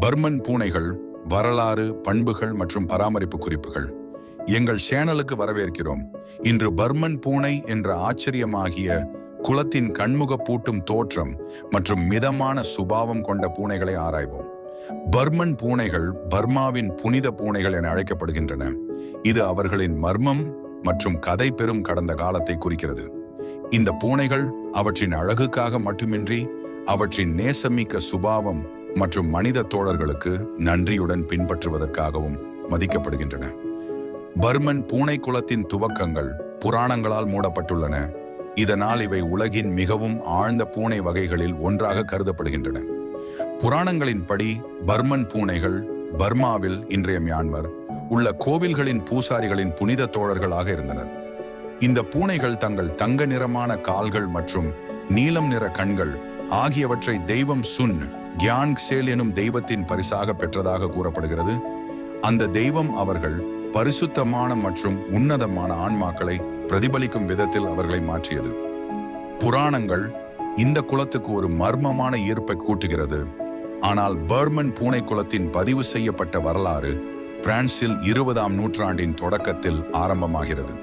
Burman பூனைகள் வரலாறு பண்புகள் மற்றும் பராமரிப்பு குறிப்புகள். எங்கள் சேனலுக்கு வரவேற்கிறோம். இன்று பர்மன் பூனை என்ற ஆச்சரியமாகிய குலத்தின் கண்முக பூட்டும் தோற்றம் மற்றும் மிதமான சுபாவம் கொண்ட பூனைகளை ஆராய்வோம். பர்மன் பூனைகள் பர்மாவின் புனித பூனைகள் என அழைக்கப்படுகின்றன. இது அவர்களின் மர்மம் மற்றும் கதை பெறும் கடந்த காலத்தை குறிக்கிறது. இந்த பூனைகள் அவற்றின் அழகுக்காக மட்டுமின்றி அவற்றின் நேசமிக்க சுபாவம் மற்றும் மனித தோழர்களுக்கு நன்றியுடன் பின்பற்றுவதற்காகவும் மதிக்கப்படுகின்றன. பர்மன் பூனை குலத்தின் துவக்கங்கள் புராணங்களால் மூடப்பட்டுள்ளன. இதனால் இவை உலகின் மிகவும் ஆழ்ந்த பூனை வகைகளில் ஒன்றாக கருதப்படுகின்றன. புராணங்களின்படி பர்மன் பூனைகள் பர்மாவில் இன்றைய மியான்மர் உள்ள கோவில்களின் பூசாரிகளின் புனித தோழர்களாக இருந்தனர். இந்த பூனைகள் தங்கள் தங்க நிறமான கால்கள் மற்றும் நீலம் நிற கண்கள் ஆகியவற்றை தெய்வம் சுன் கியான் சேல் எனும் தெய்வத்தின் பரிசாக பெற்றதாக கூறப்படுகிறது. அந்த தெய்வம் அவர்கள் பரிசுத்தமான மற்றும் உன்னதமான ஆன்மாக்களை பிரதிபலிக்கும் விதத்தில் அவர்களை மாற்றியது. புராணங்கள் இந்த குலத்துக்கு ஒரு மர்மமான ஈர்ப்பை கூட்டுகிறது. ஆனால் பர்மன் பூனை குலத்தின் பதிவு செய்யப்பட்ட வரலாறு பிரான்சில் இருபதாம் நூற்றாண்டின் தொடக்கத்தில் ஆரம்பமாகிறது.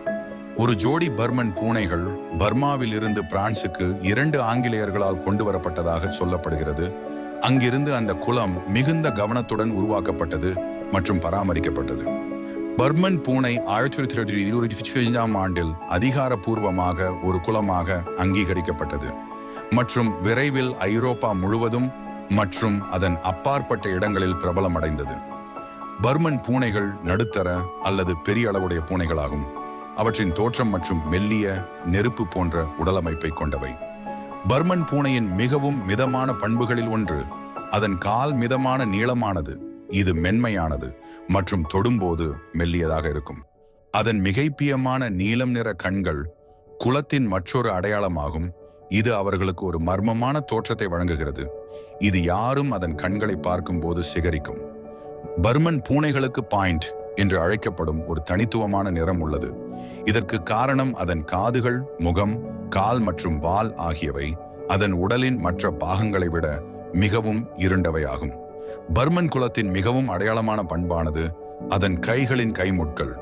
ஒரு ஜோடி பர்மன் பூனைகள் பர்மாவில் இருந்து பிரான்சுக்கு இரண்டு ஆங்கிலேயர்களால் கொண்டு வரப்பட்டதாக சொல்லப்படுகிறது. அங்கிருந்து அந்த குளம் மிகுந்த கவனத்துடன் உருவாக்கப்பட்டது மற்றும் பராமரிக்கப்பட்டது. பர்மன் பூனை ஆயிரத்தி தொள்ளாயிரத்தி இருபத்தி ஐந்தாம் ஆண்டில் அதிகாரப்பூர்வமாக ஒரு குளமாக அங்கீகரிக்கப்பட்டது. மற்றும் விரைவில் ஐரோப்பா முழுவதும் மற்றும் அதன் அப்பாற்பட்ட இடங்களில் பிரபலமடைந்தது. பர்மன் பூனைகள் நடுத்தர அல்லது பெரிய அளவுடைய பூனைகளாகும். அவற்றின் தோற்றம் மற்றும் மெல்லிய நெருப்பு போன்ற உடலமைப்பை கொண்டவை. பர்மன் பூனையின் மிகவும் மிதமான பண்புகளில் ஒன்று. அதன் கால் மிதமான நீளமானது. இது மென்மையானது மற்றும் தொடும்போது மெல்லியதாக இருக்கும். அதன் மிகைப்பியமான நீலம் நிற கண்கள் குலத்தின் மற்றொரு அடையாளமாகும். இது அவர்களுக்கு ஒரு மர்மமான தோற்றத்தை வழங்குகிறது. இது யாரும் அதன் கண்களை பார்க்கும்போது சிகரிக்கும். பர்மன் பூனைகளுக்கு பாயிண்ட் என்று அழைக்கப்படும் ஒரு தனித்துவமான நிறம் உள்ளது. இதற்கு காரணம் அதன் காதுகள் முகம் கால் மற்றும் வால் ஆகியவை அதன் உடலின் மற்ற பாகங்களை விட மிகவும் இருண்டவையாகும். பர்மன் குலத்தின் மிகவும் அடையாளமான பண்பானது அதன் கைகளின் கைமுட்கள்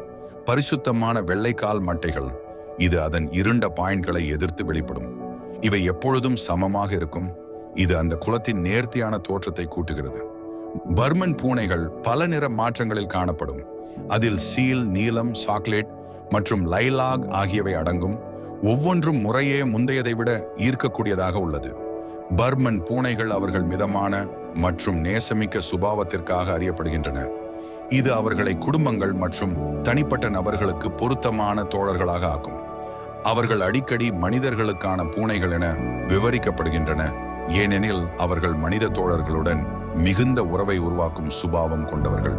பரிசுத்தமான வெள்ளைக்கால் மட்டைகள் இது அதன் இருண்ட பாயிண்ட்களை எதிர்த்து வெளிப்படும். இவை எப்பொழுதும் சமமாக இருக்கும். இது அந்த குலத்தின் நேர்த்தியான தோற்றத்தை கூட்டுகிறது. பர்மன் பூனைகள் பல நிற மாற்றங்களில் காணப்படும். அதில் சீல் நீலம் சாக்லேட் மற்றும் லைலாக் ஆகியவை அடங்கும். ஒவ்வொன்றும் முறையே முந்தையதை விட ஈர்க்கக்கூடியதாக உள்ளது. பர்மன் பூனைகள் அவர்கள் மிதமான மற்றும் நேசமிக்க சுபாவத்திற்காக அறியப்படுகின்றன. இது அவர்களை குடும்பங்கள் மற்றும் தனிப்பட்ட நபர்களுக்கு பொருத்தமான தோழர்களாக ஆக்கும். அவர்கள் அடிக்கடி மனிதர்களுக்கான பூனைகள் என விவரிக்கப்படுகின்றன. ஏனெனில் அவர்கள் மனித தோழர்களுடன் மிகுந்த உறவை உருவாக்கும் சுபாவம் கொண்டவர்கள்.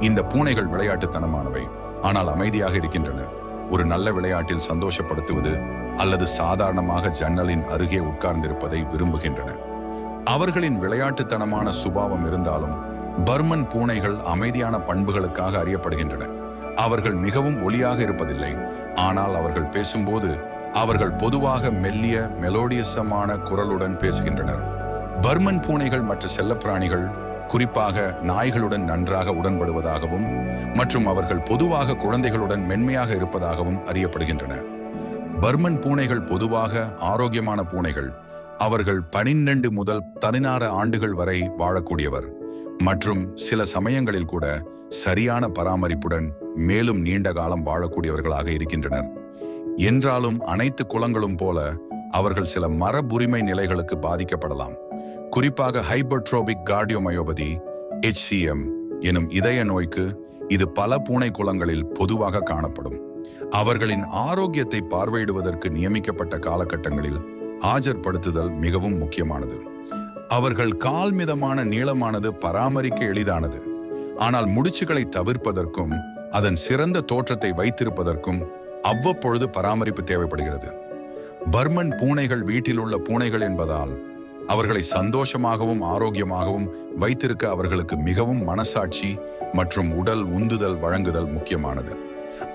இந்த பூனைகள் விளையாட்டுத்தனமானவை. ஆனால் அமைதியாக இருக்கின்றன. ஒரு நல்ல விளையாட்டில் சந்தோஷப்படுத்துவது அல்லது சாதாரணமாக ஜன்னலின் அருகே உட்கார்ந்திருப்பதை விரும்புகின்றன. அவர்களின் விளையாட்டுத்தனமான சுபாவம் இருந்தாலும் பர்மன் பூனைகள் அமைதியான பண்புகளுக்காக அறியப்படுகின்றன. அவர்கள் மிகவும் ஒளியாக இருப்பதில்லை ஆனால் அவர்கள் பேசும்போது அவர்கள் பொதுவாக மெல்லிய மெலோடியசமான குரலுடன் பேசுகின்றனர். பர்மன் பூனைகள் மற்ற செல்லப்பிராணிகள் குறிப்பாக நாய்களுடன் நன்றாக உடன்படுவதாகவும் மற்றும் அவர்கள் பொதுவாக குழந்தைகளுடன் மென்மையாக இருப்பதாகவும் அறியப்படுகின்றன. பர்மன் பூனைகள் பொதுவாக ஆரோக்கியமான பூனைகள். அவர்கள் பனிரெண்டு முதல் பதினாறு ஆண்டுகள் வரை வாழக்கூடியவர். மற்றும் சில சமயங்களில் கூட சரியான பராமரிப்புடன் மேலும் நீண்ட காலம் வாழக்கூடியவர்களாக இருக்கின்றனர். என்றாலும் அனைத்து குலங்களும் போல அவர்கள் சில மரபுரிமை நிலைகளுக்கு பாதிக்கப்படலாம். குறிப்பாக ஹைபர்ட்ரோபிக் கார்டியோமயோபதி HCM எனும் இதய நோய்க்கு இது பல பூனை குளங்களில் பொதுவாக காணப்படும். அவர்களின் ஆரோக்கியத்தை பார்வையிடுவதற்கு நியமிக்கப்பட்ட காலகட்டங்களில் ஆஜர்படுத்துதல் மிகவும் முக்கியமானது. அவர்கள் கால் மிதமான நீளமானது பராமரிக்க எளிதானது. ஆனால் முடிச்சுகளை தவிர்ப்பதற்கும் அதன் சிறந்த தோற்றத்தை வைத்திருப்பதற்கும் அவ்வப்பொழுது பராமரிப்பு தேவைப்படுகிறது. பர்மன் பூனைகள் வீட்டில் உள்ள பூனைகள் என்பதால் அவர்களை சந்தோஷமாகவும் ஆரோக்கியமாகவும் வைத்திருக்க அவர்களுக்கு மிகவும் மனசாட்சி மற்றும் உடல் உந்துதல் வழங்குதல் முக்கியமானது.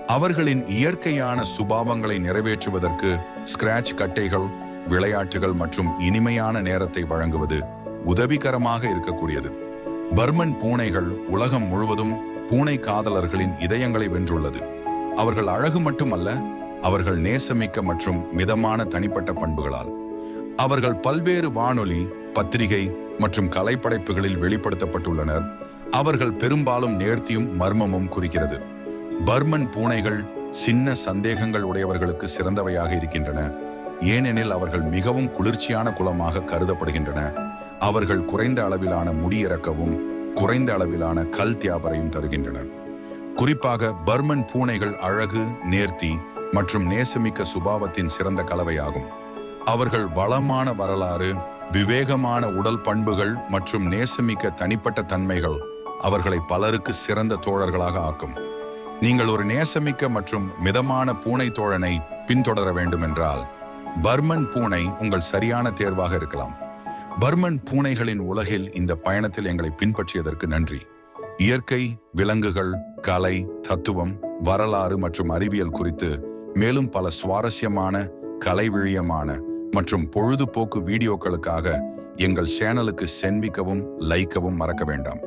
அவர்களின் இயற்கையான சுபாவங்களை நிறைவேற்றுவதற்கு ஸ்கிராச் கட்டைகள் விளையாட்டுகள் மற்றும் இனிமையான நேரத்தை வழங்குவது உதவிகரமாக இருக்கக்கூடியது. பர்மன் பூனைகள் உலகம் முழுவதும் பூனை காதலர்களின் இதயங்களை வென்றுள்ளது. அவர்கள் அழகு மட்டுமல்ல அவர்கள் நேசமிக்க மற்றும் மிதமான தனிப்பட்ட பண்புகளால். அவர்கள் பல்வேறு வானொலி பத்திரிகை மற்றும் கலைப்படைப்புகளில் வெளிப்படுத்தப்பட்டுள்ளனர். அவர்கள் பெரும்பாலும் நேர்த்தியும் மர்மமும் குறிக்கிறது. பர்மன் பூனைகள் சின்ன சந்தேகங்கள் உடையவர்களுக்கு சிறந்தவையாக இருக்கின்றன. ஏனெனில் அவர்கள் மிகவும் குளிர்ச்சியான குலமாக கருதப்படுகின்றன. அவர்கள் குறைந்த அளவிலான முடியிறக்கவும் குறைந்த அளவிலான கல் தியாபரையும் தருகின்றனர். குறிப்பாக பர்மன் பூனைகள் அழகு நேர்த்தி மற்றும் நேசமிக்க சுபாவத்தின் சிறந்த கலவையாகும். அவர்கள் வளமான வரலாறு விவேகமான உடல் பண்புகள் மற்றும் நேசமிக்க தனிப்பட்ட தன்மைகள் அவர்களை பலருக்கு சிறந்த தோழர்களாக ஆக்கும். நீங்கள் ஒரு நேசமிக்க மற்றும் மிதமான பூனை தோழனை பின்தொடர வேண்டுமென்றால் பர்மன் பூனை உங்கள் சரியான தேர்வாக இருக்கலாம். பர்மன் பூனைகளின் உலகில் இந்த பயணத்தில் எங்களை பின்பற்றியதற்கு நன்றி. இயற்கை விலங்குகள் கலை தத்துவம் வரலாறு மற்றும் அறிவியல் குறித்து மேலும் பல சுவாரஸ்யமான கலைவிழியமான மற்றும் பொழுதுபோக்கு வீடியோக்களுக்காக எங்கள் சேனலுக்கு சென்விக்கவும் லைக்கவும் மறக்க வேண்டாம்.